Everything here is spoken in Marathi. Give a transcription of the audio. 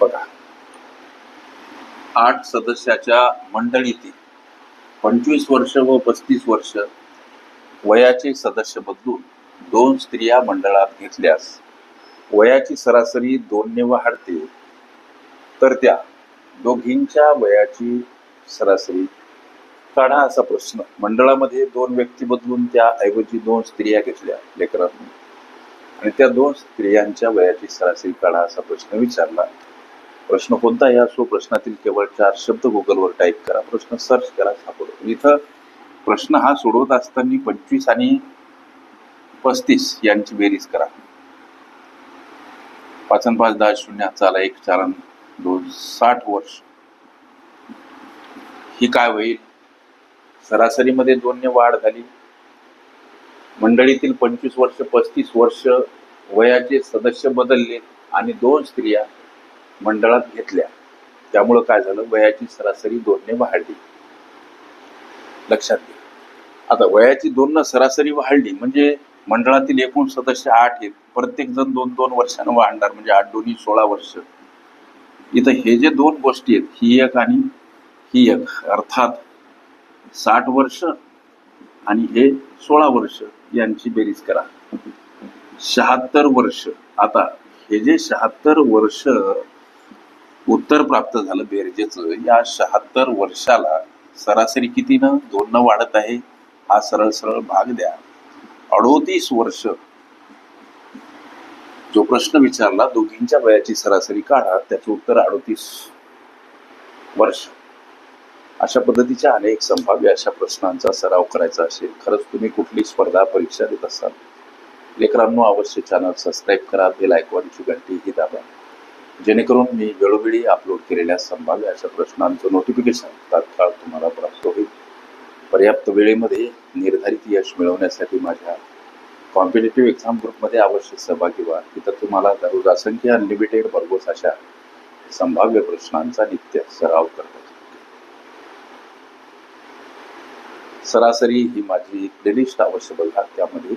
बघा. आठ सदस्याच्या मंडळीतील पंचवीस वर्ष व पस्तीस वर्ष वयाचे सदस्य बदलून दोन स्त्रिया मंडळात घेतल्यास वयाची सरासरी दोनने वाढते. तर त्या दोघींच्या वयाची सरासरी काढा असा प्रश्न. मंडळामध्ये दोन व्यक्ती बदलून त्याऐवजी दोन स्त्रिया घेतल्या लेकरांनी. आणि त्या दोन स्त्रियांच्या वयाची सरासरी काढा असा प्रश्न विचारला. प्रश्न कोणता कोणताही असो प्रश्नातील केवळ चार शब्द गुगलवर टाईप करा. प्रश्न सर्च करा सापडतो. इथं प्रश्न हा सोडवत असताना पंचवीस आणि पस्तीस यांची बेरीज करा. पाच आणि पाच दहा शून्य चाला एक चार दोन साठ वर्ष. ही काय होईल? सरासरीमध्ये दोनने वाढ झाली. मंडळीतील पंचवीस वर्ष पस्तीस वर्ष वयाचे सदस्य बदलले आणि दोन स्त्रिया मंडळात घेतल्या. त्यामुळं काय झालं? वयाची सरासरी दोनने वाढली. लक्षात घ्या. आता वयाची दोन सरासरी वाढली म्हणजे मंडळातील एकूण सदस्य आठ आहेत. प्रत्येक जण दोन दोन वर्षानं वाढणार म्हणजे आठ दोन्ही सोळा वर्ष. इथं हे जे दोन गोष्टी आहेत ही एक आणि ही एक. अर्थात साठ वर्ष आणि हे सोळा वर्ष यांची बेरीज करा. शहात्तर वर्ष. आता हे जे शहात्तर वर्ष उत्तर प्राप्त झालं बेरजेचं. या शहात्तर वर्षाला सरासरी कितीनं? दोननं वाढत आहे. हा सरळ सरळ भाग द्या. अडोतीस वर्ष. जो प्रश्न विचारला दोघींच्या वयाची सरासरी काढा त्याचं उत्तर अडोतीस वर्ष. अशा पद्धतीच्या अनेक संभाव्य अशा प्रश्नांचा सराव करायचा असेल. खरंच तुम्ही कुठली स्पर्धा परीक्षा देत असाल? लेकरांनो अवश्य चॅनल सबस्क्राईब करा बेल आयकॉनची घंटी ही दाबा. जेणेकरून मी वेळोवेळी अपलोड केलेल्या संभाव्य अशा प्रश्नांचं नोटिफिकेशन तात्काळ तुम्हाला प्राप्त होईल. पर्याप्त वेळेमध्ये निर्धारित यश मिळवण्यासाठी माझ्या कॉम्पिटेटिव्ह एक्झाम ग्रुपमध्ये अवश्य सहभागी व्हा. तिथं तुम्हाला दररोज असंख्य अनलिमिटेड भरघोस अशा संभाव्य प्रश्नांचा नित्य सराव करता सरासरी ही माझी प्लेलिस्ट आवश्यक बघा. त्यामध्ये